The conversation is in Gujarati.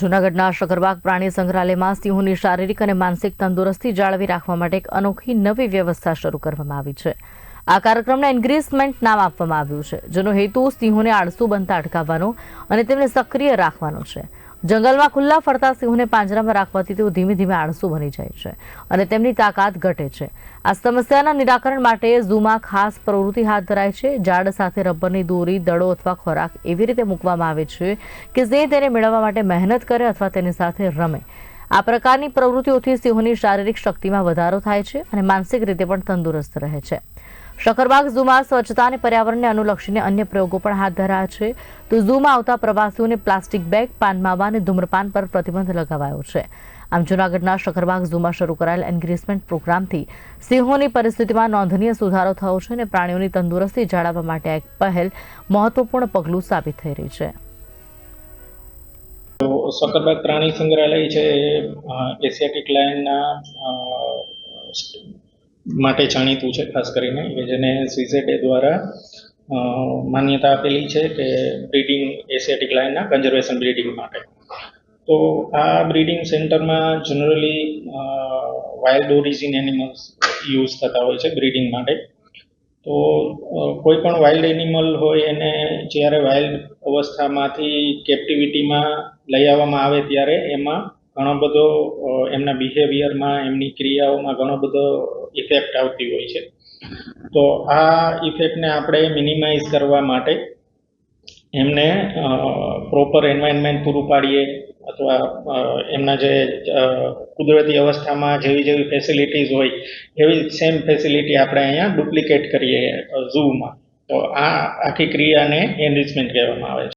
જૂનાગઢના શકરબાગ પ્રાણી સંગ્રહાલયમાં સિંહોની શારીરિક અને માનસિક તંદુરસ્તી જાળવી રાખવા માટે એક અનોખી નવી વ્યવસ્થા શરૂ કરવામાં આવી છે. આ કાર્યક્રમને એન્ગ્રેસમેન્ટ નામ આપવામાં આવ્યું છે, જેનો હેતુ સિંહોને આળસુ બનતા અટકાવવાનો અને તેમને સક્રિય રાખવાનો છે. જંગલમાં ખુલ્લા ફરતા સિંહોને પાંજરામાં રાખવાથી તેઓ ધીમે ધીમે આળસુ બની જાય છે અને તેમની તાકાત ઘટે છે. આ સમસ્યાના નિરાકરણ માટે ઝૂમાં ખાસ પ્રવૃત્તિ હાથ ધરાય છે. ઝાડ સાથે રબરની દોરી, દડો અથવા ખોરાક એવી રીતે મૂકવામાં આવે છે કે જે તેને મેળવવા માટે મહેનત કરે અથવા તેની સાથે રમે. આ પ્રકારની પ્રવૃત્તિઓથી સિંહોની શારીરિક શક્તિમાં વધારો થાય છે અને માનસિક રીતે પણ તંદુરસ્ત રહે છે. શકરબાગ ઝૂમાં સ્વચ્છતા અને પર્યાવરણને અનુલક્ષીને અન્ય પ્રયોગો પણ હાથ ધરાયા છે. તો ઝૂમાં આવતા પ્રવાસીઓને પ્લાસ્ટિક બેગ, પાન માવા અને ધૂમ્રપાન પર પ્રતિબંધ લગાવાયો છે. આમ જૂનાગઢના શકરબાગ ઝૂમાં શરૂ કરાયેલ એન્ગ્રીસમેન્ટ પ્રોગ્રામથી સિંહોની પરિસ્થિતિમાં નોંધનીય સુધારો થયો છે અને પ્રાણીઓની તંદુરસ્તી જાળવવા માટે એક પહેલ મહત્વપૂર્ણ પગલું સાબિત થઈ રહી છે. સકરબાગ પ્રાણી સંગ્રહાલય છે એશિયાટિક લાયનના માટે જાણીતું છે, ખાસ કરીને, કે જેને સીઝેડ દ્વારા માન્યતા આપેલી છે કે બ્રીડિંગ એશિયાટિક લાઇનના કન્ઝર્વેશન બ્રીડિંગ માટે. તો આ બ્રીડિંગ સેન્ટરમાં generally wild origin animals use થતા હોય છે બ્રીડિંગ માટે. તો કોઈ પણ વાઇલ્ડ એનિમલ હોય એને જ્યારે વાઇલ્ડ અવસ્થામાંથી કેપ્ટિવિટીમાં લઈ આવવામાં આવે ત્યારે એમાં ઘણો બધો એમના બિહેવિયરમાં એમની ક્રિયાઓમાં ઘણો બધો ઇફેક્ટ આવતી હોય છે. તો આ ઇફેક્ટને આપણે મિનિમાઇઝ કરવા માટે એમને પ્રોપર એન્વાયરમેન્ટ પૂરું પાડીએ અથવા એમના જે કુદરતી અવસ્થામાં જેવી જેવી ફેસિલિટીઝ હોય, એવી સેમ ફેસિલિટી આપણે અહીંયા ડુપ્લિકેટ કરીએ ઝૂમાં તો આ આખી ક્રિયાને એનરિચમેન્ટ કહેવામાં આવે છે.